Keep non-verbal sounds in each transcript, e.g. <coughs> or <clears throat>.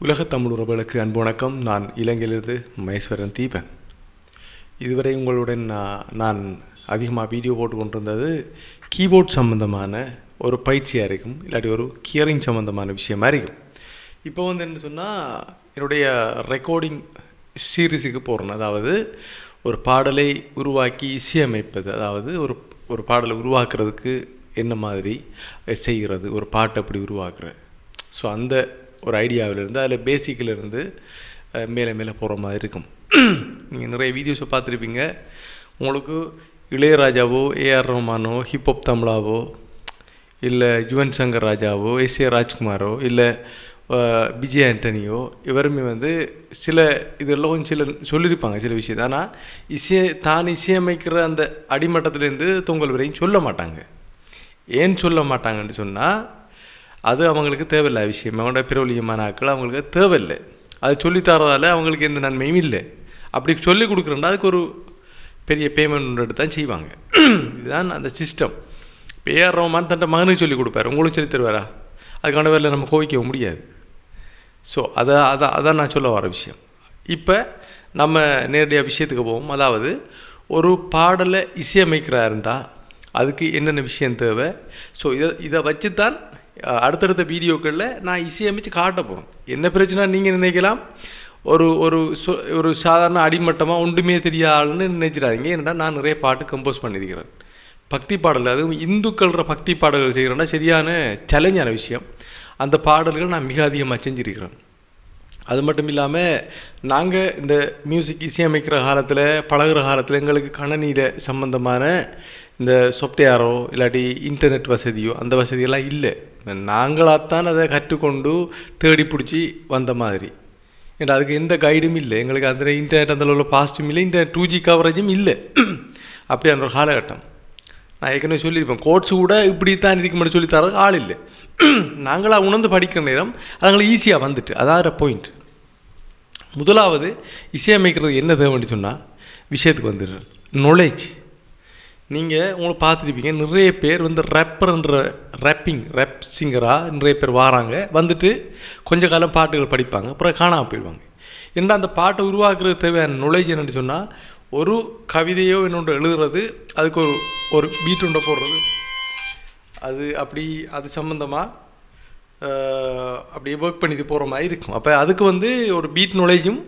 உலகத் தமிழ் உறவுகளுக்கு அன்பு வணக்கம். நான் இலங்கையிலிருந்து மகேஸ்வரன் தீபன். இதுவரை உங்களுடன் நான் நான் அதிகமாக வீடியோ போட்டு கொண்டிருந்தது கீபோர்ட் சம்மந்தமான ஒரு பயிற்சியாக இருக்கும் இல்லாட்டி ஒரு கியரிங் சம்மந்தமான விஷயமா இருக்கும் இப்போ வந்து என்ன சொன்னால் என்னுடைய ரெக்கார்டிங் சீரீஸுக்கு போகிறேன் அதாவது ஒரு பாடலை உருவாக்கி இசையமைப்பது. அதாவது ஒரு ஒரு பாடலை உருவாக்குறதுக்கு என்ன மாதிரி செய்கிறது? ஒரு பாட்டை அப்படி உருவாக்குற ஸோ அந்த ஒரு ஐடியாவிலிருந்து அதில் பேசிக்கிலிருந்து மேலே மேலே போகிற மாதிரி இருக்கும். நீங்கள் நிறைய வீடியோஸை பார்த்துருப்பீங்க. உங்களுக்கு இளையராஜாவோ ஏஆர் ரஹ்மானோ ஹிப்ஹப் தமிழாவோ இல்லை யுவன் சங்கர் ராஜாவோ எஸ் ஏ ராஜ்குமாரோ இல்லை விஜய் ஆண்டனியோ இவருமே வந்து சில இதெல்லாம் கொஞ்சம் சில சொல்லியிருப்பாங்க சில விஷயத்தை. ஆனால் இசை தான் இசையமைக்கிற அந்த அடிமட்டத்திலேருந்து தொங்கல் வரையும் சொல்ல மாட்டாங்க. ஏன் சொல்ல மாட்டாங்கன்னு சொன்னால் அது அவங்களுக்கு தேவையில்லை. விஷயம். அவங்களோட பிரபலியமான ஆட்கள் அவங்களுக்கு தேவையில்லை. அது சொல்லித்தரதால் அவங்களுக்கு எந்த நன்மையும் இல்லை. அப்படி சொல்லி கொடுக்குறேன்டா அதுக்கு ஒரு பெரிய பேமெண்ட் எடுத்து தான் செய்வாங்க. <clears throat> இதுதான் அந்த சிஸ்டம் இப்போ ஏஆர் ரஹ்மான் தன்ட்ட மகனுக்கு சொல்லி கொடுப்பாரு. உங்களுக்கு சொல்லி தருவாரா? அதுக்கான வேலை நம்ம கோவிக்கவும் முடியாது. ஸோ அதை அதான் அதான் நான் சொல்ல வர விஷயம். இப்போ நம்ம நேரடியாக விஷயத்துக்கு போவோம். அதாவது ஒரு பாடலை இசையமைக்கிறா இருந்தால் அதுக்கு என்னென்ன விஷயம் தேவை? ஸோ இதை இதை வச்சு தான் அடுத்தடுத்த வீடியோக்களில் நான் இசையமைச்சு காட்ட போகிறேன் என்ன பிரச்சனை? நீங்கள் நினைக்கலாம். ஒரு ஒரு ஒரு சாதாரண அடிமட்டமாக ஒன்றுமே தெரியாதுன்னு நினைச்சிடாதீங்க. என்னடா நான் நிறைய பாட்டு கம்போஸ் பண்ணியிருக்கிறேன். பக்தி பாடல் அதுவும் இந்துக்கள்ற பக்தி பாடல்கள் செய்கிறேன்னா சரியான சேலஞ்சான விஷயம். அந்த பாடல்கள் நான் மிக அதிகமாக செஞ்சிருக்கிறேன். அது மட்டும் இல்லாமல் நாங்கள் இந்த மியூசிக் இசையமைக்கிற காலத்தில் பழகுற காலத்தில் எங்களுக்கு கணனியில் சம்பந்தமான இந்த சாஃப்ட்வேரோ இல்லாட்டி இன்டர்நெட் வசதியோ அந்த வசதியெல்லாம் இல்லை. நாங்களாகத்தான் அதை கற்றுக்கொண்டு தேடி பிடிச்சி வந்த மாதிரி. ஏன்னா அதுக்கு எந்த கைடும் இல்லை. எங்களுக்கு அந்த இன்டர்நெட் அந்த அளவில் பாசிட்டிவ் இல்லை. இன்டர்நெட் டூ ஜி கவரேஜும் இல்லை. <clears throat> அப்படியான ஒரு காலகட்டம். நான் ஏற்கனவே சொல்லியிருப்பேன். கோட்ஸ் கூட இப்படி தான் இருக்க மட்டும் சொல்லி தரது ஆள் இல்லை. <clears throat> நாங்களாக உணர்ந்து படிக்கிற நேரம் அதுங்களுக்கு ஈஸியாக வந்துட்டு. அதான் பாயிண்ட் முதலாவது இசையமைக்கிறது என்ன தேவைன்னு சொன்னால் விஷயத்துக்கு வந்துடுறேன் knowledge. நீங்கள் உங்களை பார்த்துருப்பீங்க. நிறைய பேர் வந்து ரேப்பர்ன்ற ரேப்பிங் ரேப் சிங்கராக நிறைய பேர் வராங்க. வந்துட்டு கொஞ்ச காலம் பாட்டுகள் படிப்பாங்க. அப்புறம் காணாமல் போயிடுவாங்க. ஏன்னா அந்த பாட்டை உருவாக்குறது தேவையான நுழைஞ்சு என்னென்னு சொன்னால் ஒரு கவிதையோ இன்னொன்று எழுதுறது அதுக்கு ஒரு ஒரு பீட் ஒன்றை போடுறது. அது அப்படி அது சம்மந்தமாக அப்படியே ஒர்க் பண்ணிட்டு போகிற மாதிரி இருக்கும். அப்போ அதுக்கு வந்து ஒரு பீட் நாலேஜும்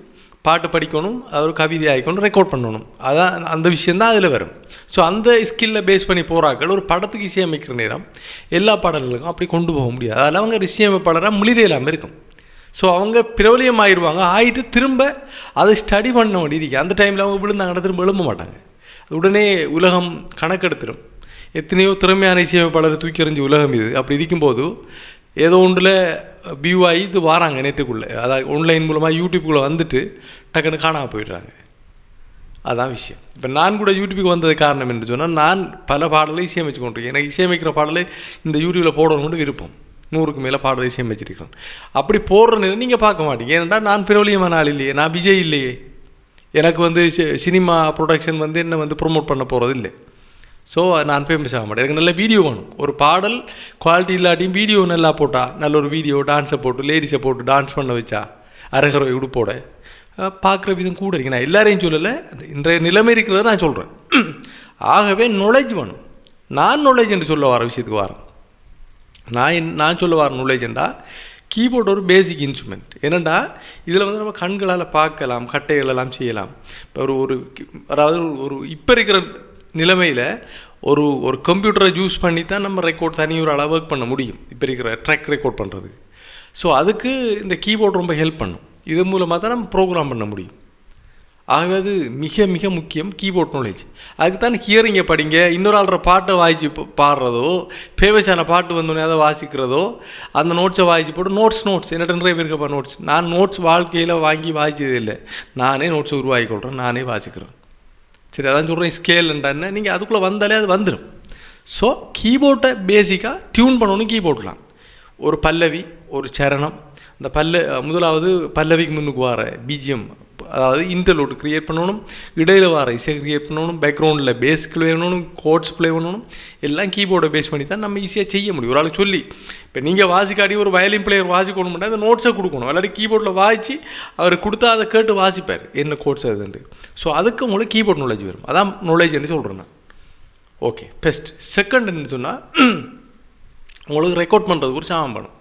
பாட்டு படிக்கணும் ஒரு கவிதை ஆகிக்கணும் ரெக்கார்ட் பண்ணணும். அதான் அந்த விஷயந்தான் அதில் வரும். ஸோ அந்த ஸ்கில்லை பேஸ் பண்ணி போகிறாக்கள் ஒரு படத்துக்கு இசையமைக்கிற நேரம் எல்லா பாடல்களுக்கும் அப்படி கொண்டு போக முடியாது. அதில் அவங்க இசையமைப்பாளராக முளிரே இல்லாமல் இருக்கும். ஸோ அவங்க பிரபலியம் ஆயிடுவாங்க. ஆயிட்டு திரும்ப அதை ஸ்டடி பண்ண வேண்டியிருக்கு அந்த டைமில் அவங்க விழுந்தாங்கன்னா திரும்ப எழும்ப மாட்டாங்க. உடனே உலகம் கணக்கெடுத்துடும் எத்தனையோ திறமையான இசையமைப்பாளர் தூக்கி எறிஞ்ச உலகம் இது. அப்படி இருக்கும்போது ஏதோ ஒன்றில் வியூ ஆகி இது வாராங்க நெட்டுக்குள்ளே அதாவது ஆன்லைன் மூலமாக யூடியூப்புக்குள்ளே வந்துட்டு டக்குன்னு காணாமல் போயிடுறாங்க. அதான் விஷயம். இப்போ நான் கூட யூடியூபுக்கு வந்தது காரணம் என்று சொன்னால் நான் பல பாடலை இசையமைச்சு கொண்டிருக்கேன் எனக்கு இசையமைக்கிற பாடலை இந்த யூடியூப்பில் போடணும்னு விருப்பம். நூறுக்கு மேலே பாடலை இசையமைச்சிருக்கிறேன் அப்படி போடுற நிலை நீங்கள் பார்க்க மாட்டீங்க. ஏன்னா நான் பிரபலியமான ஆள் இல்லையே நான் விஜய் இல்லையே. எனக்கு வந்து சி- சினிமா ப்ரொடக்ஷன் வந்து என்ன வந்து ப்ரொமோட் பண்ண போகிறது இல்லை ஸோ நான் ஃபேமஸ் ஆக மாட்டேன். எனக்கு நல்ல வீடியோ வேணும். ஒரு பாடல் குவாலிட்டி இல்லாட்டியும் வீடியோ நல்லா போட்டா நல்ல ஒரு வீடியோ டான்ஸை போட்டு லேடிஸை போட்டு டான்ஸ் பண்ண வச்சா அரசரை உடுப்போட பார்க்குற விதம் கூட இருக்கு. நான் எல்லாரையும் சொல்லலை. அந்த இன்றைய நிலைமை இருக்கிறத நான் சொல்கிறேன் <clears throat> ஆகவே knowledge வேணும். நான் knowledge என்று சொல்ல வர விஷயத்துக்கு வரேன். நான் என்- நான் சொல்ல வர knowledgeண்டா கீபோர்டு ஒரு பேசிக் இன்ஸ்ட்ருமெண்ட் என்னென்னா இதில் வந்து நம்ம கண்களால் பார்க்கலாம் கட்டைகளெல்லாம் செய்யலாம். இப்போ ஒரு ஒரு அதாவது ஒரு இப்போ இருக்கிற நிலைமையில் ஒரு ஒரு கம்ப்யூட்டரை யூஸ் பண்ணி தான் நம்ம ரெக்கார்ட் தனி ஒரு அளவு ஒர்க் பண்ண முடியும். இப்போ இருக்கிற ட்ராக் ரெக்கார்ட் பண்ணுறது ஸோ அதுக்கு இந்த கீபோர்டு ரொம்ப ஹெல்ப் பண்ணும். இது மூலமாக தான் நம்ம ப்ரோக்ராம் பண்ண முடியும். ஆகவே அது மிக மிக முக்கியம் கீபோர்ட் நாலேஜ் அதுக்கு தான் ஹியரிங்கை படிங்க. இன்னொரு ஆள்ற பாட்டை வாய்ச்சி பாடுறதோ ஃபேமஸான பாட்டு வந்தோடனே அதை வாசிக்கிறதோ அந்த நோட்ஸை வாய்ச்சி போட்டு நோட்ஸ் நோட்ஸ் என்னட்ட நிறைய பேர் நோட்ஸ் நான் நோட்ஸ் வாழ்க்கையில் வாங்கி வாய்ச்சதே இல்லை. நானே நோட்ஸை உருவாக்கி கொள்கிறேன் நானே வாசிக்கிறேன். சரி அதான் சொல்கிறேன் ஸ்கேல்ன்றானே நீங்கள் அதுக்குள்ளே வந்தாலே அது வந்துடும் ஸோ கீபோர்ட்டை பேசிக்காக டியூன் பண்ணணும் கீபோர்ட்லாம் ஒரு பல்லவி ஒரு சரணம் இந்த பல்ல முதலாவது பல்லவிக்கு முன்னுக்கு வர பிஜிஎம் அதாவது இன்டர்லூட் க்ரியேட் பண்ணணும் இடையில் வர இசை க்ரியேட் பண்ணணும் பேக்ரவுண்டில் பேஸ் ப்ளே பண்ணணும் கோட்ஸ் ப்ளே பண்ணணும் எல்லாம் கீபோர்டை பேஸ் பண்ணி தான் நம்ம ஈஸியாக செய்ய முடியும். ஒரு ஆளுக்கு சொல்லி இப்போ நீங்கள் வாசிக்காடி ஒரு வயலின் பிளேயர் வாசிக்கணும்னா அந்த நோட்ஸை கொடுக்கணும். விளையாடி கீபோர்டில் வாசித்து அவர் கொடுத்தா அதை கேட்டு வாசிப்பார். என்ன கோட்ஸ் அதுன்ட்டு ஸோ அதுக்கு உங்களுக்கு கீபோர்ட் நாலேஜ் வரும். அதான் நாலேஜ்னு சொல்கிறேன் நான். ஓகே செகண்ட் செகண்ட்னு சொன்னால் உங்களுக்கு ரெக்கார்ட் பண்ணுறதுக்கு ஒரு சாமான் வேணும்.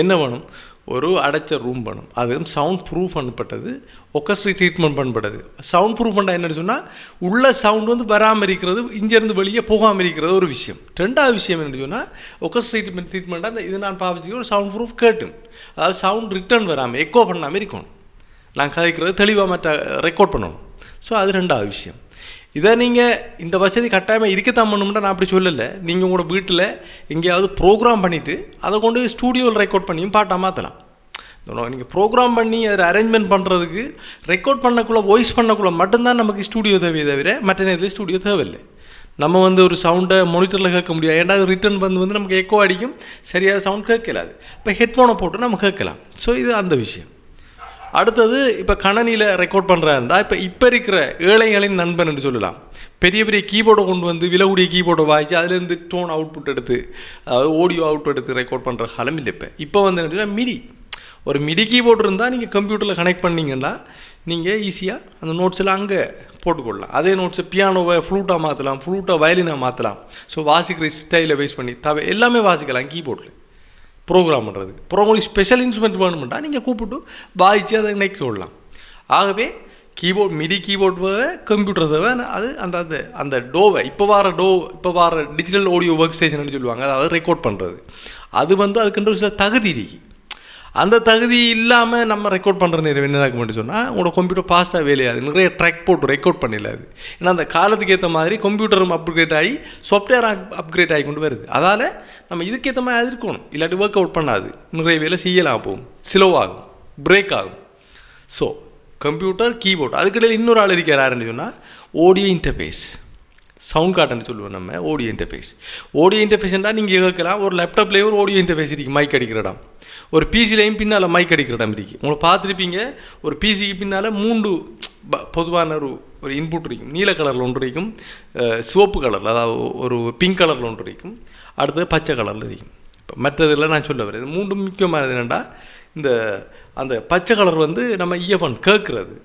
என்ன வேணும்? ஒரு அடைச்ச ரூம் வேணும். அது சவுண்ட் ப்ரூஃப் பண்ணப்பட்டது ஒக்கஸ்ட்ரி ட்ரீட்மெண்ட் பண்ணப்பட்டது சவுண்ட் ப்ரூஃப் பண்ணால் என்னன்னு சொன்னால் உள்ள சவுண்ட் வந்து வராமல் இருக்கிறது இங்கேருந்து வெளியே போகாமல் இருக்கிறது ஒரு விஷயம். ரெண்டாவது விஷயம் என்னென்னு சொன்னால் ஒக்கஸ்ட்ரி ட்ரீட்மெண்ட் ட்ரீட்மெண்ட்டாக அந்த இது நான் பாவிச்சு ஒரு சவுண்ட் ப்ரூஃப் கேட்டும் அதாவது சவுண்ட் ரிட்டர்ன் வராமல் எக்கோ பண்ணாமல் இருக்கணும். நான் கதைக்கிறது தெளிவாக மற்ற ரெக்கார்ட் பண்ணணும். ஸோ அது ரெண்டாவது விஷயம். இதை நீங்கள் இந்த வசதி கட்டாயமாக இருக்கத்தான் பண்ணணும்னா நான் அப்படி சொல்லலை. நீங்கள் உங்களோட வீட்டில் எங்கேயாவது ப்ரோக்ராம் பண்ணிவிட்டு அதை கொண்டு ஸ்டூடியோவில் ரெக்கார்ட் பண்ணியும் பாட்டாக மாற்றலாம் நீங்கள் ப்ரோக்ராம் பண்ணி அதை அரேஞ்ச்மெண்ட் பண்ணுறதுக்கு ரெக்கார்ட் பண்ணக்குள்ளே வாய்ஸ் பண்ணக்குள்ளே மட்டும்தான் நமக்கு ஸ்டூடியோ தேவையே தவிர மற்ற நேரத்தில் ஸ்டூடியோ தேவையில்லை. நம்ம வந்து ஒரு சவுண்டை மானிட்டரில் கேட்க முடியாது. ஏன்னா ரிட்டர்ன் வந்து வந்து நமக்கு எக்கோ அடிக்கும். சரியான சவுண்ட் கேட்கலாது. இப்போ ஹெட்ஃபோனை போட்டு நம்ம கேட்கலாம். ஸோ இது அந்த விஷயம். அடுத்தது இப்போ கணனியில் ரெக்கார்ட் பண்ணுறா இருந்தால் இப்போ இப்போ இருக்கிற ஏழைகளின் நண்பன் என்று சொல்லலாம். பெரிய பெரிய கீபோர்டை கொண்டு வந்து விலகுடிய கீபோர்டை வாய்ச்சி அதுலேருந்து டோன் அவுட்புட் எடுத்து அதாவது ஆடியோ அவுட்புட் எடுத்து ரெக்கார்ட் பண்ணுற காலம் இல்லை இப்போ. இப்போ வந்து என்னன்னா மிடி ஒரு மிடி கீபோர்டு இருந்தால் நீங்கள் கம்ப்யூட்டரில் கனெக்ட் பண்ணிங்கன்னா நீங்கள் ஈஸியாக அந்த நோட்ஸில் அங்கே போட்டுக்கொள்ளலாம். அதே நோட்ஸை பியானோவை ஃப்ளூட்டாக மாற்றலாம் ஃப்ளூட்டாக வயலினாக மாற்றலாம் ஸோ வாசிக்கிற ஸ்டைலை பேஸ் பண்ணி தவ எல்லாமே வாசிக்கலாம் கீபோர்டில் ப்ரோக்ராம் பண்ணுறது அப்புறம் உங்களுக்கு ஸ்பெஷல் இன்ஸ்ட்ருமெண்ட் வேணுமெண்டா நீங்கள் கூப்பிட்டு வாய்ச்சி அதை இணைக்க விடலாம். ஆகவே கீபோர்ட் மிடி கீபோர்ட் தேவை கம்ப்யூட்டர் தேவை அது அந்த அந்த அந்த டோவை இப்போ வர டோ இப்போ வர டிஜிட்டல் ஆடியோ ஒர்க் ஸ்டேஷன் சொல்லுவாங்க அதாவது ரெக்கார்ட் பண்ணுறது அது வந்து அதுக்குன்ற சில தகுதி இருக்குது அந்த தகுதி இல்லாமல் நம்ம ரெக்கார்ட் பண்ணுற நேரம் என்ன ஆகும் சொன்னால் உங்களோட கம்ப்யூட்டர் ஃபாஸ்ட்டாக வேலையாது. நிறைய ட்ராக் போட்டு ரெக்கார்ட் பண்ணிடலாது ஏன்னா அந்த காலத்துக்கு ஏற்ற மாதிரி கம்ப்யூட்டரும் அப்கிரேட் ஆகி சாஃப்ட்வேர் அப்கிரேட் ஆகி கொண்டு வருது. அதால் நம்ம இதுக்கேற்ற மாதிரி அதிர்க்கணும் இருக்கணும். இல்லாட்டி ஒர்க் அவுட் பண்ணாது. நிறைய வேலை செய்யலாம் போகும் ஸ்லோவாகும் பிரேக் ஆகும். ஸோ கம்ப்யூட்டர் கீபோர்டு அதுக்கிடையில் இன்னொரு ஆள் இருக்கிறாருன்னு யாருன்னு சொன்னால் ஓடியோ இன்டர்ஃபேஸ் சவுண்ட் கார்டுன்னு சொல்லுவோம் நம்ம ஓடியோ இன்டர்ஃபேஸ் ஓடியோ இன்டர்ஃபேஸ்னால் நீங்கள் கேட்கலாம் ஒரு லேப்டாப்லேயும் ஒரு ஓடியோ இன்டர்ஃபேஸ் இருக்குது மைக் அடிக்கிற இடம். ஒரு பிசிலையும் பின்னால் மைக் அடிக்கிற இடம் இருக்குது உங்களை பார்த்துருப்பீங்க ஒரு பிசிக்கு பின்னால் மூன்று ப- பொதுவான ஒரு ஒரு இன்புட் இருக்கும். நீல கலரில் ஒன்று இருக்கும் சிவப்பு கலரில் அதாவது ஒரு பிங்க் கலரில் ஒன்று இருக்கும் அடுத்தது பச்சை கலரில் இருக்கும். இப்போ மற்றதெல்லாம் நான் சொல்ல வரேன். மூன்று முக்கியமானது என்னென்னா இந்த அந்த பச்சை கலர் வந்து நம்ம இயப்பன் கேட்குறது.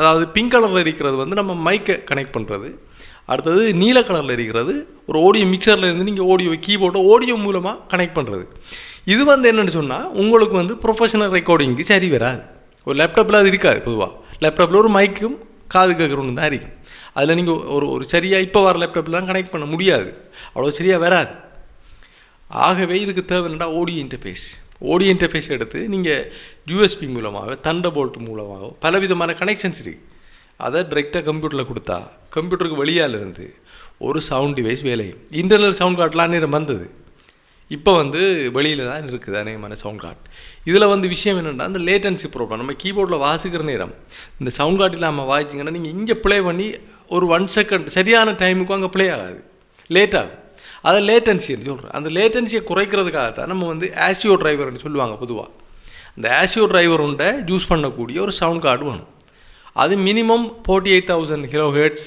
அதாவது பிங்க் கலரில் இருக்கிறது வந்து நம்ம மைக்கை கனெக்ட் பண்ணுறது அடுத்தது நீல கலரில் இருக்கிறது. ஒரு ஆடியோ மிக்சரில் இருந்து நீங்கள் ஆடியோ கீபோர்டை ஆடியோ மூலமாக கனெக்ட் பண்ணுறது இது வந்து என்னென்னு சொன்னால் உங்களுக்கு வந்து ப்ரொஃபஷனல் ரெக்கார்டிங்க்கு சரி வராது. ஒரு லேப்டாப்பில் அது இருக்காது பொதுவாக லேப்டாப்பில் ஒரு மைக்கும் காது கேட்குறோன்னு தான் இருக்கும். அதில் நீங்கள் ஒரு ஒரு சரியாக இப்போ வர லேப்டாப்லாம் கனெக்ட் பண்ண முடியாது. அவ்வளோ சரியாக வராது. ஆகவே இதுக்கு தேவைன்னா ஆடியோ இன்டர்ஃபேஸ் ஓடி இன்டர்ஃபேஸ் எடுத்து நீங்கள் யூஎஸ்பி மூலமாக தண்டர்போல்ட் மூலமாக பலவிதமான கனெக்ஷன்ஸ் இருக்குது அதை டைரெக்டாக கம்ப்யூட்டரில் கொடுத்தா கம்ப்யூட்டருக்கு வெளியால் இருந்து ஒரு சவுண்ட் டிவைஸ் வேலை. இன்டர்னல் சவுண்ட் கார்டெலாம் நேரம் வந்தது. இப்போ வந்து வெளியில் தான் இருக்குது அநேகமான சவுண்ட் கார்டு இதில் வந்து விஷயம் என்னென்னா அந்த லேட்டன்சி ப்ராப்ளம் நம்ம கீபோர்டில் வாசிக்கிற நேரம். இந்த சவுண்ட் கார்டு இல்லாமல் வாசிச்சிங்கன்னா நீங்கள் இங்கே ப்ளே பண்ணி ஒரு ஒன் செகண்ட் சரியான டைமுக்கு அங்கே ப்ளே ஆகாது. லேட் ஆகும். அதை லேட்டன்சின்னு சொல்கிறேன் அந்த லேட்டன்சியை குறைக்கிறதுக்காக தான் நம்ம வந்து ஆஷியோ டிரைவர்னு சொல்லுவாங்க பொதுவாக அந்த ஆஷியோ டிரைவர் உண்டை யூஸ் பண்ணக்கூடிய ஒரு சவுண்ட் கார்டு வேணும். அது minimum forty eight thousand kilo hertz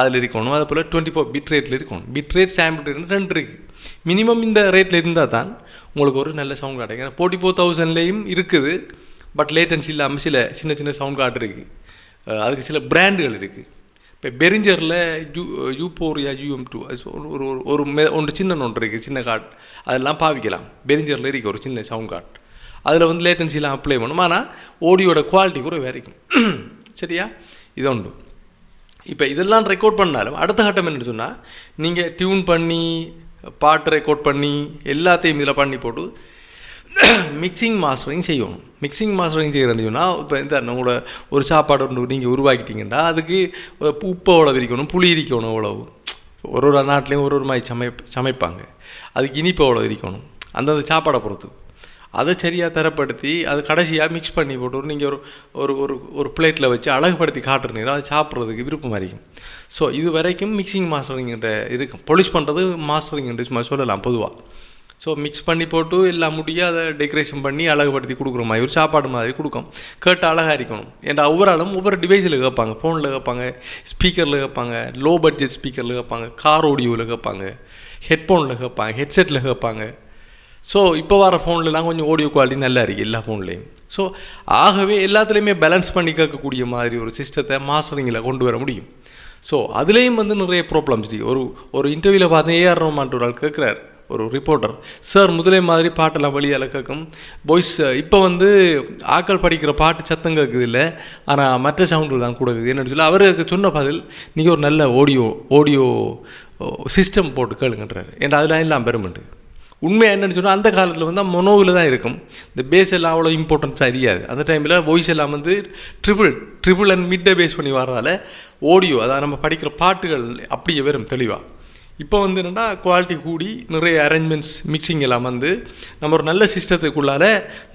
அதில் இருக்கணும். அதே போல் டுவெண்ட்டி ஃபோர் பிட் ரேட்டில் இருக்கணும். பிட் ரேட் சாம்பிள் ரேட்னு ரெண்டு இருக்குது மினிமம் இந்த ரேட்டில் இருந்தால் தான் உங்களுக்கு ஒரு நல்ல சவுண்ட் கார்டு ஏன்னா ஃபோர்ட்டி ஃபோர் தௌசண்ட்லேயும் இருக்குது. பட் லேட்டன்சி இல்லாமல் சில சின்ன சின்ன சவுண்ட் கார்டு இருக்குது அதுக்கு சில பிராண்டுகள் இருக்குது இப்போ பெரிஞ்சரில் யூ யூபோரியா யூஎம் டூ ஒரு ஒரு ஒரு- மெ ஒன்று சின்ன ஒன்று இருக்குது சின்ன கார்டு அதெல்லாம் பாவிக்கலாம். பெரிஞ்சரில் இருக்குது ஒரு சின்ன சவுண்ட் கார்டு அதில் வந்து லேட்டன்சிலாம் அப்ளை பண்ணும். ஆனால் ஓடியோட குவாலிட்டி கூட வேறைக்கும். <clears throat> சரியா? இது உண்டு இப்போ இதெல்லாம் ரெக்கார்ட் பண்ணாலும் அடுத்த கட்டம் என்னன்னு சொன்னால் நீங்கள் டியூன் பண்ணி பாட்டு ரெக்கார்ட் பண்ணி எல்லாத்தையும் இதில் பண்ணி போட்டு <coughs> மிக்சிங் மாஸ்டரிங் செய்யணும். மிக்சிங் மாஸ்டரிங் செய்கிறேன்னு இப்போ இந்த உங்களோட ஒரு சாப்பாடு ஒன்று நீங்கள் உருவாக்கிட்டீங்கன்னா அதுக்கு உப்பு அவ்வளோ இருக்கணும் புளி இருக்கணும் எவ்வளவு? ஒரு ஒரு நாட்டிலையும் ஒரு ஒரு மாதிரி சமை சமைப்பாங்க. அதுக்கு இனிப்பு எவ்வளோ இருக்கணும் அந்தந்த சாப்பாடை பொறுத்து. அதை சரியாக தரப்படுத்தி அது கடைசியாக மிக்ஸ் பண்ணி போட்டு நீங்கள் ஒரு ஒரு ஒரு ஒரு பிளேட்டில் வச்சு அழகுபடுத்தி காட்டுறீங்க அதை சாப்பிட்றதுக்கு விருப்பம் இருக்கும். ஸோ இது வரைக்கும் மிக்சிங் மாஸ்டரிங்கிற இருக்கும். பொலிஷ் பண்ணுறது மாஸ்டரிங்கன்ற சும்மா சொல்லலாம் பொதுவாக ஸோ மிக்ஸ் பண்ணி போட்டு எல்லாம் முடிய அதை டெக்கரேஷன் பண்ணி அழகுபடுத்தி கொடுக்குற மாதிரி ஒரு சாப்பாடு மாதிரி கொடுக்கும். கேட்டு அழகாக இருக்கணும் ஏன்டா ஒவ்வொரு ஆளும் ஒவ்வொரு டிவைஸில் கேட்பாங்க. ஃபோனில் கேட்பாங்க ஸ்பீக்கரில் கேட்பாங்க லோ பட்ஜெட் ஸ்பீக்கரில் கேட்பாங்க கார் ஆடியோவில் கேட்பாங்க ஹெட்ஃபோனில் கேட்பாங்க ஹெட்செட்டில் கேட்பாங்க. ஸோ இப்போ வர ஃபோன்லலாம் கொஞ்சம் ஆடியோ குவாலிட்டி நல்லா இருக்குது எல்லா ஃபோன்லேயும் ஸோ ஆகவே எல்லாத்துலேயுமே பேலன்ஸ் பண்ணி கேட்கக்கூடிய மாதிரி ஒரு சிஸ்டத்தை மாஸ்டரிங்கில் கொண்டு வர முடியும். ஸோ அதுலேயும் வந்து நிறைய ப்ராப்ளம்ஸ் இருக்குது ஒரு ஒரு இன்டர்வியூவில் பார்த்தேன் ஏஆர் ரோமான் ஒரு ஆள் கேட்குறாரு. ஒரு ரிப்போர்ட்டர் சார் முதலே மாதிரி பாட்டெல்லாம் வழியால் கேட்கும் பாய்ஸ் இப்போ வந்து ஆக்கள் படிக்கிற பாட்டு சத்தம் கேட்குது இல்லை? ஆனால் மற்ற சவுண்டில் தான் கொடுக்குது என்னன்னு சொல்லி அவருக்கு சொன்ன பதில் நீங்கள் ஒரு நல்ல ஆடியோ ஆடியோ சிஸ்டம் போட்டு கேளுங்கன்றாரு. என்ற அதெல்லாம் எல்லாம் பெருமண்டு உண்மையாக என்னன்னு சொன்னால் அந்த காலத்தில் வந்து மொனோவில் தான் இருக்கும். இந்த பேஸ் எல்லாம் அவ்வளோ இம்பார்ட்டன்ஸ் அறியாது அந்த டைமில் வாய்ஸ் எல்லாம் வந்து ட்ரிபிள் ட்ரிபிள் அண்ட் மிட்டை பேஸ் பண்ணி வர்றதால ஆடியோ அதாவது நம்ம படிக்கிற பாட்டுகள் அப்படியே வரும் தெளிவாக இப்போ வந்து என்னென்னா குவாலிட்டி கூடி நிறைய அரேஞ்ச்மெண்ட்ஸ் மிக்சிங் எல்லாம் வந்து நம்ம ஒரு நல்ல சிஸ்டத்துக்குள்ளால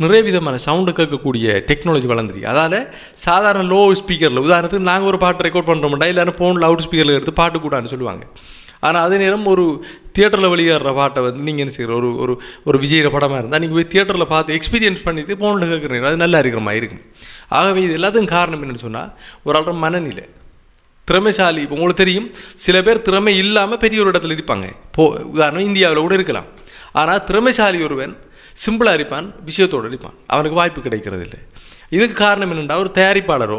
நிறைய விதமான சவுண்டு கேட்கக்கூடிய டெக்னாலஜி வளர்ந்துருக்கு. அதால் சாதாரண லோ ஸ்பீக்கரில் உதாரணத்துக்கு நாங்கள் ஒரு பாட்டு ரெக்கார்ட் பண்ணுறோம்டா இல்லைனா ஃபோன் லவுட் ஸ்பீக்கரில் எடுத்து பாட்டு கூடான்னு சொல்லுவாங்க. ஆனால் அதே நேரம் ஒரு தியேட்டரில் வெளியேற பாட்டை வந்து நீங்கள் என்ன செய்கிற ஒரு ஒரு ஒரு விஜயிற படமாக இருந்தால் நீங்கள் போய் தியேட்டரில் பார்த்து எக்ஸ்பீரியன்ஸ் பண்ணிட்டு ஃபோனில் கேட்குறீங்க அது நல்லா இருக்கிற மாதிரி இருக்கும். ஆகவே இது எல்லாத்துக்கும் காரணம் என்னென்னு சொன்னால் ஒரு ஆளோட மனநிலை. திறமைசாலி. இப்போ உங்களுக்கு தெரியும் சில பேர் திறமை இல்லாமல் பெரிய ஒரு இடத்துல இருப்பாங்க. இப்போ உதாரணம் இந்தியாவில் கூட இருக்கலாம். ஆனால் திறமைசாலி ஒருவன் சிம்பிளாக இருப்பான் விஷயத்தோடு இருப்பான். அவனுக்கு வாய்ப்பு கிடைக்கிறது இல்லை இதுக்கு காரணம் என்னென்னா ஒரு தயாரிப்பாளரோ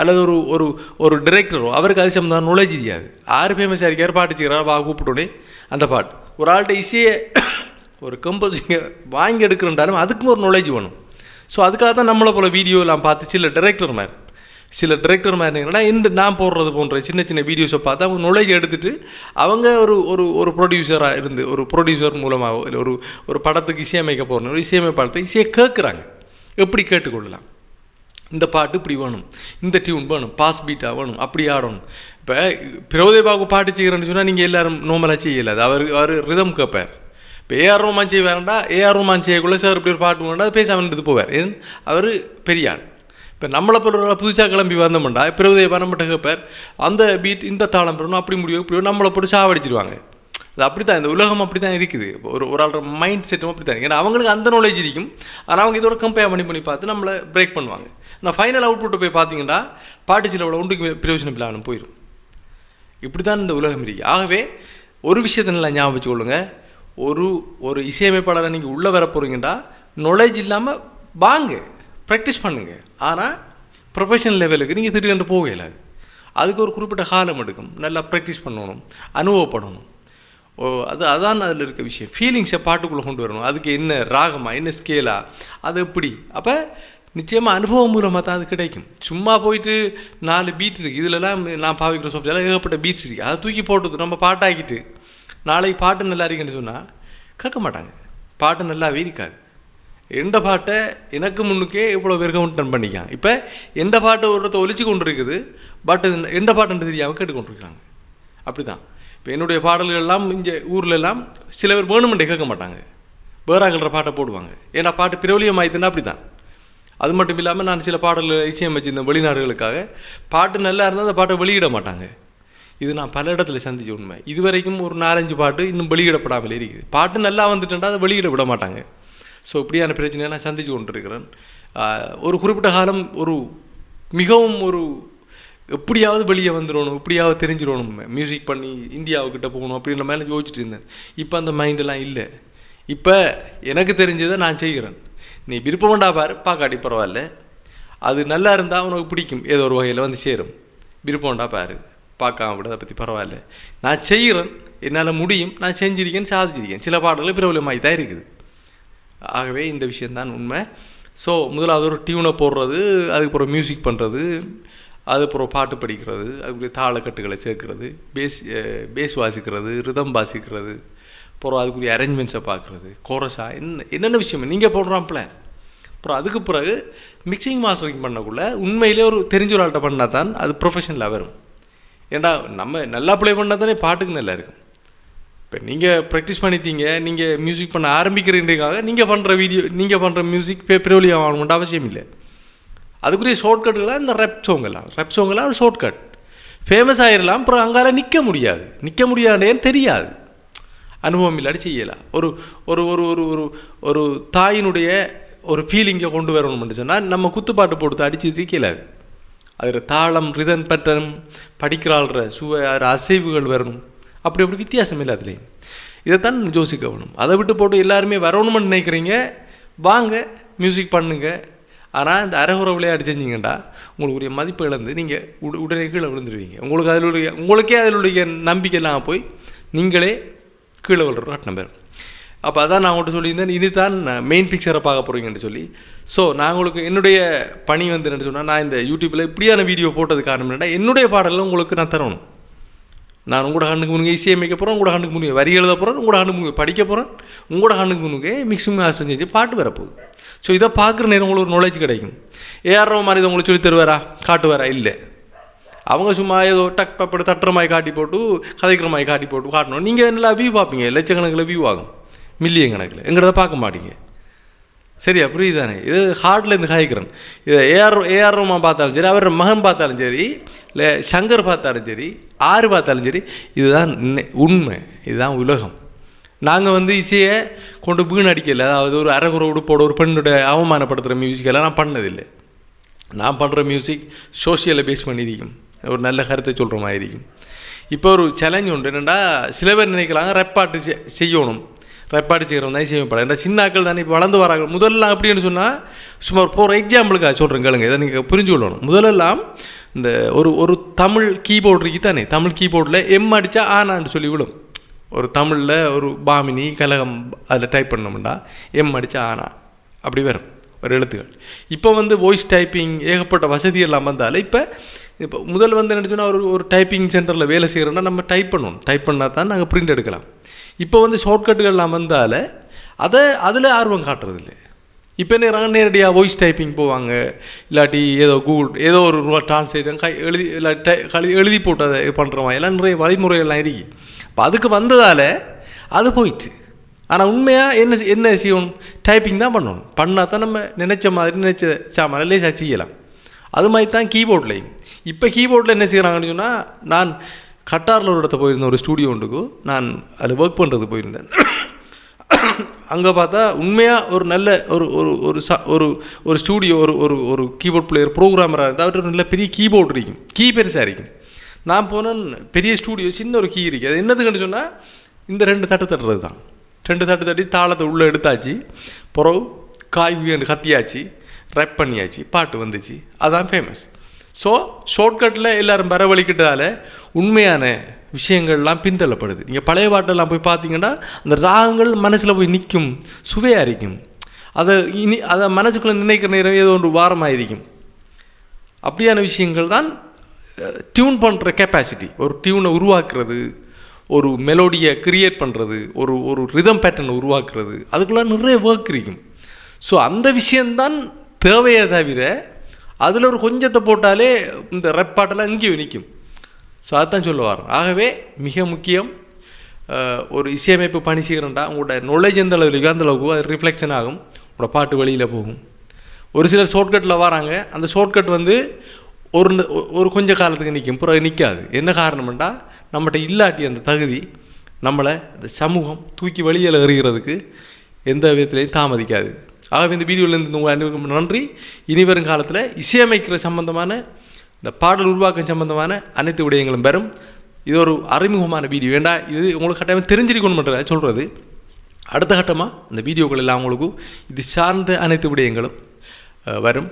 அல்லது ஒரு ஒரு ஒரு டிரெக்டரோ அவருக்கு அது சம்மந்தம் நுழைஞ்சு தெரியாது. ஆறு ஃபேமஸ் இருக்கார் பாட்டு செய்கிறார் வா கூப்பிட்டோன்னே அந்த பாட்டு. ஒரு ஆள்கிட்ட இசையை ஒரு கம்போசிங்கை வாங்கி எடுக்கிறன்றாலும் அதுக்கும் ஒரு நுழைஞ்சு வேணும். ஸோ அதுக்காக தான் நம்மளை போல் வீடியோலாம் பார்த்து சில டிரெக்டர் மாதிரி சில டிரெக்டர் மாதிரி என்னன்னா இந்த நான் போடுறது போன்ற சின்ன சின்ன வீடியோஸை பார்த்து அவங்க நுழைஞ்சு எடுத்துட்டு அவங்க ஒரு ஒரு ஒரு ப்ரொடியூசராக இருந்து ஒரு ப்ரொடியூசர் மூலமாகவோ இல்லை ஒரு ஒரு படத்துக்கு இசையமைக்க போகிறோம் ஒரு இசையமைப்பாளர் இசையை கேட்குறாங்க. எப்படி கேட்டுக்கொள்ளலாம்? இந்த பாட்டு இப்படி வேணும் இந்த டியூன் வேணும் பாஸ் பீட்டாக வேணும் அப்படி ஆடணும். இப்போ பிரபுதேபாவுக்கு பாட்டு செய்கிறேன்னு சொன்னால் நீங்கள் எல்லாரும் நோமலாக செய்யலாது அவர் அவர் ரிதம் கேட்பார். இப்போ ஏஆர் ரோமான் செய்ய வேண்டாம் ஏஆர் ரோமான் செய்யக்குள்ளே சார் இப்படி ஒரு பாட்டு வேண்டாம் அது பேசாமல் போவார். அவர் பெரியாள் இப்போ நம்மளை போல புதுசாக கிளம்பி வந்தோம்டா பிரபுதேவா நம்மகிட்ட கேட்பார் அந்த பீட் இந்த தாளம் பெறணும் அப்படி முடியும் இப்படி நம்மளை போட்டு சாவடிச்சிருவாங்க. அது அப்படி தான் இந்த உலகம் அப்படி தான் இருக்குது. ஒரு ஒரு ஆளோட மைண்ட் செட்டும் அப்படி தான் ஏன்னா அவங்களுக்கு அந்த நாலேஜ் இருக்கும். ஆனால் அவங்க இதோட கம்பேர் பண்ணி பண்ணி பார்த்து நம்மளை பிரேக் பண்ணுவாங்க. நான் ஃபைனல் அவுட்புட்டை போய் பார்த்தீங்கன்னா பாட்டு சில ஒன்றுக்கு பிரயோஜனம் இல்லாமல் போயிடும் இப்படி தான் இந்த உலகம் இருக்குது ஆகவே ஒரு விஷயத்தை நல்லா ஞாபகம் வச்சுக்கொள்ளுங்க. ஒரு ஒரு இசையமைப்பாளரை நீங்கள் உள்ளே வர போகிறீங்கடா நாலேஜ் இல்லாமல் வாங்க. ப்ராக்டிஸ் பண்ணுங்கள் ஆனால் ப்ரொஃபஷனல் லெவலுக்கு நீங்கள் திடீர்னு போகல அதுக்கு ஒரு குறிப்பிட்ட காலம் எடுக்கும். நல்லா ப்ராக்டிஸ் பண்ணணும் அனுபவப்படணும். ஓ அது அதான் அதில் இருக்க விஷயம். ஃபீலிங்ஸை பாட்டுக்குள்ளே கொண்டு வரணும். அதுக்கு என்ன ராகமா என்ன ஸ்கேலா அது எப்படி? அப்போ நிச்சயமாக அனுபவம் மூலமாக தான் அது கிடைக்கும். சும்மா போயிட்டு நாலு பீட் இருக்குது இதிலலாம் நான் பாவிக்கிற சாஃப்ட்வேர்லாம் ஏகப்பட்ட பீட்ஸ் இருக்குது அதை தூக்கி போட்டது நம்ம பாட்டாக்கிட்டு நாளைக்கு பாட்டு நல்லா இருக்குன்னு சொன்னால் கேட்க மாட்டாங்க. பாட்டு நல்லாவே இருக்காது எந்த பாட்டை எனக்கு முன்னுக்கே இவ்வளோ பேருக்கு டன் பண்ணிக்கான் இப்போ எந்த பாட்டை ஒருத்த ஒழிச்சு கொண்டு இருக்குது பட் எந்த பாட்டுன்றது தெரியாமல் கேட்டுக்கொண்டிருக்கிறாங்க. அப்படி தான் இப்போ என்னுடைய பாடல்கள்லாம் இங்கே ஊரில் எல்லாம் சில பேர் வேணுமெண்டே கேட்க மாட்டாங்க. வேறாகல்ற பாட்டை போடுவாங்க. ஏன்னா பாட்டு பிரபலியம் ஆயிடுதுன்னா அப்படி தான் அது மட்டும் இல்லாமல் நான் சில பாடல்கள் இசையம் வச்சிருந்தேன் வெளிநாடுகளுக்காக பாட்டு நல்லா இருந்தால் அந்த பாட்டை வெளியிட மாட்டாங்க. இது நான் பல இடத்துல சந்திச்ச உண்மை. இதுவரைக்கும் ஒரு நாலஞ்சு பாட்டு இன்னும் வெளியிடப்படாமல் இருக்குது. பாட்டு நல்லா வந்துட்டுண்டா அதை வெளியிட விட மாட்டாங்க. ஸோ இப்படியான பிரச்சனையை நான் சந்தித்து கொண்டிருக்கிறேன். ஒரு குறிப்பிட்ட காலம் ஒரு மிகவும் ஒரு எப்படியாவது வெளியே வந்துடணும் எப்படியாவது தெரிஞ்சிடணும். மியூசிக் பண்ணி இந்தியாவுக்கிட்ட போகணும் அப்படின்ற மாதிரி யோசிச்சுட்டு இருந்தேன். இப்போ அந்த மைண்டெல்லாம் இல்லை. இப்போ எனக்கு தெரிஞ்சதை நான் செய்கிறேன். நீ விருப்பமண்டா பாரு பார்க்காட்டி பரவாயில்ல. அது நல்லா இருந்தால் உனக்கு பிடிக்கும். ஏதோ ஒரு வகையில் வந்து சேரும். விருப்பம்டா பாரு பார்க்காம விட அதை பற்றி பரவாயில்ல. நான் செய்கிறேன். என்னால் முடியும். நான் செஞ்சிருக்கேன் சாதிச்சிருக்கேன். சில பாடல்கள் பிரபலமாகி தான் இருக்குது. ஆகவே இந்த விஷயந்தான் உண்மை. ஸோ முதலாவது ஒரு டியூனை போடுறது அதுக்கப்புறம் மியூசிக் பண்ணுறது அதுக்கப்புறம் பாட்டு படிக்கிறது அதுக்குரிய தாளக்கட்டுகளை சேர்க்கறது பேஸ் பேஸ் வாசிக்கிறது ரிதம் வாசிக்கிறது அப்புறம் அதுக்குரிய அரேஞ்ச்மெண்ட்ஸை பார்க்குறது கோரஸா என்ன என்னென்ன விஷயம். நீங்கள் போடுறான் அப்புறம் அதுக்கு பிறகு மிக்சிங் மாஸ்டரிங் பண்ணக்குள்ள உண்மையிலே ஒரு தெரிஞ்ச ஒரு ஆள்கிட்ட பண்ணால் தான் அது ப்ரொஃபஷனலாக வரும். ஏன்னா நம்ம நல்லா ப்ளே பண்ணால் தானே பாட்டுக்கு நல்லா இருக்கும். இப்போ நீங்கள் ப்ராக்டிஸ் பண்ணித்தீங்க நீங்கள் மியூசிக் பண்ண ஆரம்பிக்கிறீன்றதுக்காக நீங்கள் பண்ணுற வீடியோ நீங்கள் பண்ணுற மியூசிக் பிரபலியம் ஆகணும்னு அவசியம் இல்லை. அதுக்குரிய ஷார்ட்கட்டுகளாக இந்த ரெப் சோங்கெல்லாம் ரெப் சோங்கெல்லாம் ஒரு ஷார்ட்கட் ஃபேமஸ் ஆகிடலாம் அப்புறம் அங்கால நிற்க முடியாது. நிற்க முடியாதேன்னு தெரியாது? அனுபவம் இல்லாடி செய்யலாம். ஒரு ஒரு ஒரு ஒரு ஒரு ஒரு தாயினுடைய ஒரு ஃபீலிங்கை கொண்டு வரணும்னு சொன்னால் நம்ம குத்துப்பாட்டு போட்டு அடித்து தீக்கலாது அதில் தாளம் ரிதன் பட்டன் படிக்கிறாள்ற சுவை அது அசைவுகள் வரணும். அப்படி அப்படி வித்தியாசம் இல்லை அதுலேயும். இதைத்தான் ஜோசி கவனம் அதை விட்டு போட்டு எல்லாருமே வரணும்னு நினைக்கிறீங்க வாங்க மியூசிக் பண்ணுங்க. ஆனால் இந்த அரைகுறை விளையாடி செஞ்சீங்கண்டா உங்களுக்குரிய மதிப்பு இழந்து நீங்கள் உட உடனே கீழே விழுந்துருவீங்க. உங்களுக்கு அதிலுடைய உங்களுக்கே அதிலுடைய நம்பிக்கைலாம் போய் நீங்களே கீழே விழுற கட்டணம் பேர் அப்போ அதான் நான் உங்கள்கிட்ட சொல்லியிருந்தேன். இது தான் மெயின் பிக்சரை பார்க்க போகிறீங்கன்னு சொல்லி. ஸோ நான் உங்களுக்கு என்னுடைய பணி வந்து என்ன சொன்னால் நான் இந்த யூடியூப்பில் இப்படியான வீடியோ போட்டது காரணம் என்னென்னா என்னுடைய பாடலில் உங்களுக்கு நான் தரணும். நான் உங்களோட கண்ணுக்கு முன்னுங்க இசையமைக்க போகிறேன் உங்களோட கண்ணுக்கு முன்னுக்கு வரி எழுத போகிறேன் உங்களோட கண்ணுக்கு முன்னுக்கு படிக்க போகிறேன் உங்களோட கண்ணுக்கு முன்னுக்கு மிக்சிங் மாஸ்டர் செஞ்சு பாட்டு வரப்போகுது ஸோ இதை பார்க்குற நேரம் உங்களுக்கு ஒரு நாலேஜ் கிடைக்கும் ஏஆர்ஓ மாதிரி இதை உங்களுக்கு சொல்லி தருவாரா காட்டுவாரா இல்லை அவங்க சும்மா ஏதோ டக் டப்படி தட்டுற மாதிரி காட்டி போட்டு கதைக்கிற மாதிரி காட்டி போட்டு காட்டணும் நீங்கள் நல்லா வியூ பார்ப்பீங்க லட்சக்கணக்கில் வியூ ஆகும் மில்லியன் கணக்கில் எங்கிறத பார்க்க மாட்டீங்க சரியா? புரியுதானே? இது ஹார்ட்லேருந்து இருந்து காய்க்கிறேன். இதை ஏஆர் ஏஆர் ரஹ்மான் பார்த்தாலும் சரி அவர் மகன் பார்த்தாலும் சரி இல்லை சங்கர் பார்த்தாலும் சரி ஆறு பார்த்தாலும் சரி இதுதான் உண்மை. இதுதான் உலகம். நாங்கள் வந்து இசையை கொண்டு வீணடிக்கல அதாவது ஒரு அரைகுறை உடுப்போட ஒரு பெண்ணோட அவமானப்படுத்துகிற மியூசிக்கெல்லாம் நான் பண்ணதில்லை. நான் பண்ணுற மியூசிக் சோசியலை பேஸ் பண்ணியிருக்கும். ஒரு நல்ல கருத்தை சொல்கிற மாதிரி இருக்கும். இப்போ ஒரு சேலஞ்ச் உண்டு. என்னென்னா சில பேர் நினைக்கிறாங்க ரெப்பாட்டு செ- செய்யணும். ரெப்பாடு செய்கிறோம் தான் செய்ய படம் சின்னாக்கள் சின்ன தானே இப்போ வளர்ந்து வராங்க. முதல்லாம் அப்படின்னு சொன்னால் சும்மா ஒரு போகிற எக்ஸாம்பிளுக்காக சொல்கிறேன் கேளுங்க. இதை நீங்கள் புரிஞ்சு கொள்ளணும். முதலெல்லாம் இந்த ஒரு ஒரு தமிழ் கீபோர்டு இருக்கு தானே? தமிழ் கீபோர்டில் எம் அடித்தா ஆனான்னு சொல்லி விடும் ஒரு தமிழில் ஒரு பாமினி கலகம் அதில் டைப் பண்ணோம்னா எம் அடித்தா ஆனா அப்படி வரும். ஒரு எழுத்துக்கள். இப்போ வந்து வாய்ஸ் டைப்பிங் ஏகப்பட்ட வசதி எல்லாம் வந்தால இப்போ இப்போ முதல் வந்து என்ன சொன்னால் ஒரு ஒரு டைப்பிங் சென்டரில் வேலை செய்கிறோன்னா நம்ம டைப் பண்ணணும். டைப் பண்ணால் தான் நாங்கள் பிரிண்ட் எடுக்கலாம். இப்போ வந்து ஷார்ட்கட்டுகள்லாம் வந்தால் அதை அதில் ஆர்வம் காட்டுறதில்லை. இப்போ என்ன நேரடியாக வாய்ஸ் டைப்பிங் போவாங்க. இல்லாட்டி ஏதோ கூகுள் ஏதோ ஒரு டிரான்ஸ்லேட் கை எழுதி இல்லாட்டி டை- எழுதி போட்டு அதை பண்ணுற எல்லாம் நிறைய வழிமுறைகள்லாம் இருக்கு. இப்போ அதுக்கு வந்ததால் அது போயிட்டு. ஆனால் உண்மையாக என்ன செய்- என்ன செய்யணும்? டைப்பிங் தான் பண்ணணும். பண்ணால் தான் நம்ம நினச்ச மாதிரி நினச்ச சாமான லேசாக செய்யலாம். அது மாதிரி தான் கீபோர்ட்லேயும் இப்போ கீபோர்டில் என்ன செய்கிறாங்கன்னு சொன்னால் நான் கட்டாரில் ஒரு இடத்த போயிருந்தேன் ஒரு ஸ்டூடியோ ஒன்றுக்கு. நான் அதில் ஒர்க் பண்ணுறது போயிருந்தேன். அங்கே பார்த்தா உண்மையாக ஒரு நல்ல ஒரு ஒரு ஒரு ச ஒரு ஒரு ஸ்டூடியோ ஒரு ஒரு ஒரு கீபோர்ட் பிளேயர் ப்ரோக்ராமராக இருந்தால் அவர்கிட்ட நல்ல பெரிய கீபோர்டு இருக்கும். கீ பெருசாக இருக்கும். நான் போனேன் பெரிய ஸ்டூடியோ சின்ன ஒரு கீ இருக்குது அது என்னதுக்குன்னு சொன்னால் இந்த ரெண்டு தட்டு தட்டுறது தான் ரெண்டு தட்டு தட்டி தாளத்தை உள்ளே எடுத்தாச்சு. பிறகு காய் உயர்ந்து கத்தியாச்சு. ரெப் பண்ணியாச்சு. பாட்டு வந்துச்சு. அதுதான் ஃபேமஸ் ஸோ ஷார்ட்கட்டில் எல்லோரும் வரவழிக்கிட்டதால உண்மையான விஷயங்கள்லாம் பின்தள்ளப்படுது. நீங்கள் பழைய பாட்டெல்லாம் போய் பார்த்தீங்கன்னா அந்த ராகங்கள் மனசில் போய் நிற்கும் சுவையாக இருக்கும். அதை இனி அதை மனசுக்குள்ளே நினைக்கிற நேரம் ஏதோ ஒன்று வாரமாக இருக்கும் அப்படியான விஷயங்கள் தான் டியூன் பண்ணுற கெப்பாசிட்டி ஒரு டியூனை உருவாக்குறது ஒரு மெலோடியை க்ரியேட் பண்ணுறது ஒரு ஒரு ரிதம் பேட்டர்னை உருவாக்குறது அதுக்குள்ளே நிறைய ஒர்க் இருக்கும். ஸோ அந்த விஷயந்தான் தேவையே தவிர அதில் ஒரு கொஞ்சத்தை போட்டாலே இந்த ரெப்பாட்டெல்லாம் இங்கேயும் நிற்கும் ஸோ அதுதான் சொல்லுவார். ஆகவே மிக முக்கியம் ஒரு இசையமைப்பு பணி செய்கிறேன்டா உங்களோட knowledge எந்த அளவுக்கு இருக்கோ அந்த அளவுக்கு அது ரிஃப்ளெக்ஷன் ஆகும் உங்களோட பாட்டு வெளியில் போகும். ஒரு சிலர் ஷார்ட்கட்டில் வராங்க அந்த ஷார்ட்கட் வந்து ஒரு ந- ஒ- ஒரு கொஞ்ச காலத்துக்கு நிற்கும் பிறகு நிற்காது என்ன காரணம்டா? நம்மகிட்ட இல்லாட்டி அந்த தகுதி நம்மளை இந்த சமூகம் தூக்கி வெளியில் எறிகிறதுக்கு எந்த விதத்துலேயும் தாமதிக்காது. ஆகவே இந்த வீடியோவிலேருந்து உங்கள் அனைவருக்கும் நன்றி. இனி வரும் காலத்தில் இசையமைக்கிற சம்பந்தமான இந்த பாடல் உருவாக்கம் சம்பந்தமான அனைத்து விடயங்களும் பெறும் இது ஒரு அறிமுகமான வீடியோ. ஏண்டா? இது உங்களுக்கு கட்டாயம் தெரிஞ்சிருக்கணும்ன்றத சொல்கிறது அடுத்த கட்டமாக இந்த வீடியோக்கள் எல்லாம் உங்களுக்கு இது சார்ந்த அனைத்து விடயங்களும் வரும்.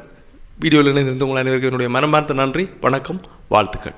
வீடியோவில் இணைந்து உங்கள் அனைவருக்கும் என்னுடைய மனமார்ந்த நன்றி. வணக்கம். வாழ்த்துக்கள்.